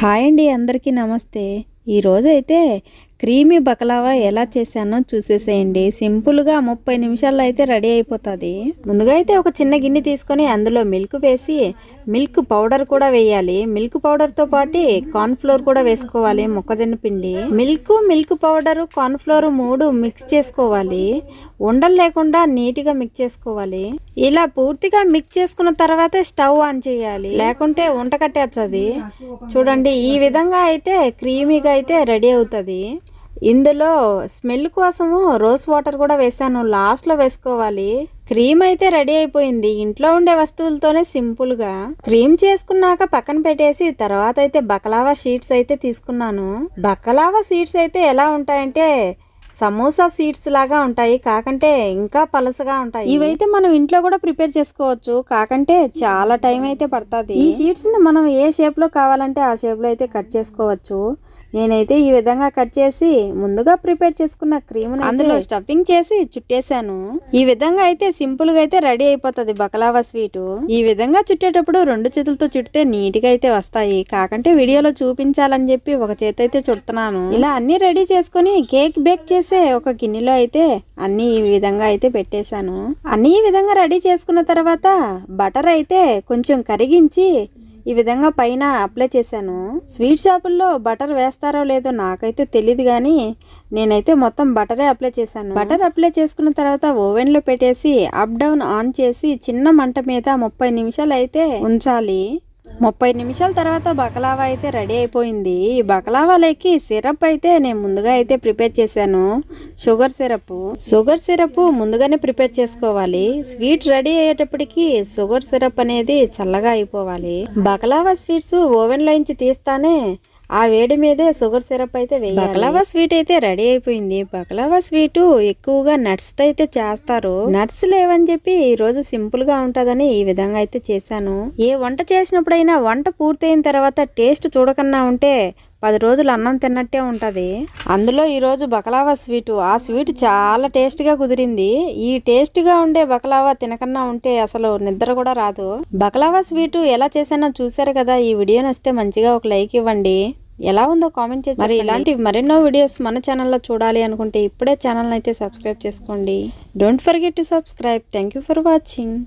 Hi అండి అందరికీ నమస్తే. ఈరోజు అయితే క్రీమీ బకలావా ఎలా చేశానో చూసేసేయండి. సింపుల్గా ముప్పై నిమిషాల్లో అయితే రెడీ అయిపోతుంది. ముందుగా అయితే ఒక చిన్న గిన్నె తీసుకొని అందులో మిల్క్ వేసి మిల్క్ పౌడర్ కూడా వేయాలి. మిల్క్ పౌడర్తో పాటు కార్న్ఫ్లోర్ కూడా వేసుకోవాలి మొక్కజొన్న పిండి. మిల్క్ మిల్క్ పౌడరు కార్న్ఫ్లోర్ మూడు మిక్స్ చేసుకోవాలి. ఉండలు లేకుండా నీట్గా మిక్స్ చేసుకోవాలి. ఇలా పూర్తిగా మిక్స్ చేసుకున్న తర్వాత స్టవ్ ఆన్ చేయాలి. లేకుంటే వంట కట్టేస్తుంది. చూడండి ఈ విధంగా అయితే క్రీమీగా అయితే రెడీ అవుతుంది. ఇందులో స్మెల్ కోసము రోజ్ వాటర్ కూడా వేసాను లాస్ట్లో వేసుకోవాలి. క్రీమ్ అయితే రెడీ అయిపోయింది. ఇంట్లో ఉండే వస్తువులతోనే సింపుల్గా. క్రీమ్ చేసుకున్నాక పక్కన పెట్టేసి తర్వాత అయితే బకలావా షీట్స్ అయితే తీసుకున్నాను. బకలావా సీట్స్ అయితే ఎలా ఉంటాయంటే సమోసా సీడ్స్ లాగా ఉంటాయి. కాకంటే ఇంకా పలసగా ఉంటాయి. ఇవైతే మనం ఇంట్లో కూడా ప్రిపేర్ చేసుకోవచ్చు. కాకంటే చాలా టైం అయితే పడుతుంది. ఈ షీట్స్ని మనం ఏ షేప్లో కావాలంటే ఆ షేప్లో అయితే కట్ చేసుకోవచ్చు. నేనైతే ఈ విధంగా కట్ చేసి ముందుగా ప్రిపేర్ చేసుకున్న క్రీమ్ అందులో స్టఫింగ్ చేసి చుట్టేశాను ఈ విధంగా అయితే సింపుల్గా అయితే రెడీ అయిపోతుంది బకలావా స్వీట్. ఈ విధంగా చుట్టేటప్పుడు రెండు చేతులతో చుట్టితే నీట్గా అయితే వస్తాయి. కాకంటే వీడియోలో చూపించాలని చెప్పి ఒక చేతి అయితే చుడుతున్నాను. ఇలా అన్ని రెడీ చేసుకుని కేక్ బేక్ చేసే ఒక గిన్నెలో అయితే అన్ని ఈ విధంగా అయితే పెట్టేశాను. అన్ని ఈ విధంగా రెడీ చేసుకున్న తర్వాత బటర్ అయితే కొంచెం కరిగించి ఈ విధంగా పైన అప్లై చేశాను. స్వీట్ షాపుల్లో బటర్ వేస్తారో లేదో నాకైతే తెలియదు కానీ నేనైతే మొత్తం బటరే అప్లై చేశాను. బటర్ అప్లై చేసుకున్న తర్వాత ఓవెన్లో పెట్టేసి అప్ డౌన్ ఆన్ చేసి చిన్న మంట మీద ముప్పై నిమిషాలు అయితే ఉంచాలి. ముప్పై నిమిషాల తర్వాత బకలావా అయితే రెడీ అయిపోయింది. ఈ బకలావాలోకి సిరప్ అయితే నేను ముందుగా అయితే ప్రిపేర్ చేశాను. Sugar syrup. షుగర్ సిరప్ ముందుగానే ప్రిపేర్ చేసుకోవాలి. స్వీట్ రెడీ అయ్యేటప్పటికి షుగర్ సిరప్ అనేది చల్లగా అయిపోవాలి. బకలావా స్వీట్స్ ఓవెన్ నుంచి తీస్తానే ఆ వేడి మీదే షుగర్ సిరప్ అయితే వేయాలి. బకలావా స్వీట్ అయితే రెడీ అయిపోయింది. బకలావా స్వీట్ ఎక్కువగా నట్స్ అయితే చేస్తారు. నట్స్ లేవని చెప్పి ఈ రోజు సింపుల్గా ఉంటదని ఈ విధంగా అయితే చేశాను. ఏ వంట చేసినప్పుడైనా వంట పూర్తయిన తర్వాత టేస్ట్ చూడకన్నా ఉంటే పది రోజులు అన్నం తిన్నట్టే ఉంటుంది. అందులో ఈరోజు బకలావా స్వీట్. ఆ స్వీట్ చాలా టేస్ట్గా కుదిరింది. ఈ టేస్ట్గా ఉండే బకలావా తినకన్నా ఉంటే అసలు నిద్ర కూడా రాదు. బకలావా స్వీటు ఎలా చేశానో చూసారు కదా. ఈ వీడియో నచ్చితే మంచిగా ఒక లైక్ ఇవ్వండి. ఎలా ఉందో కామెంట్ చేసి మరి ఇలాంటి మరెన్నో వీడియోస్ మన ఛానల్లో చూడాలి అనుకుంటే ఇప్పుడే ఛానల్ అయితే సబ్స్క్రైబ్ చేసుకోండి. Don't forget to subscribe thank you for watching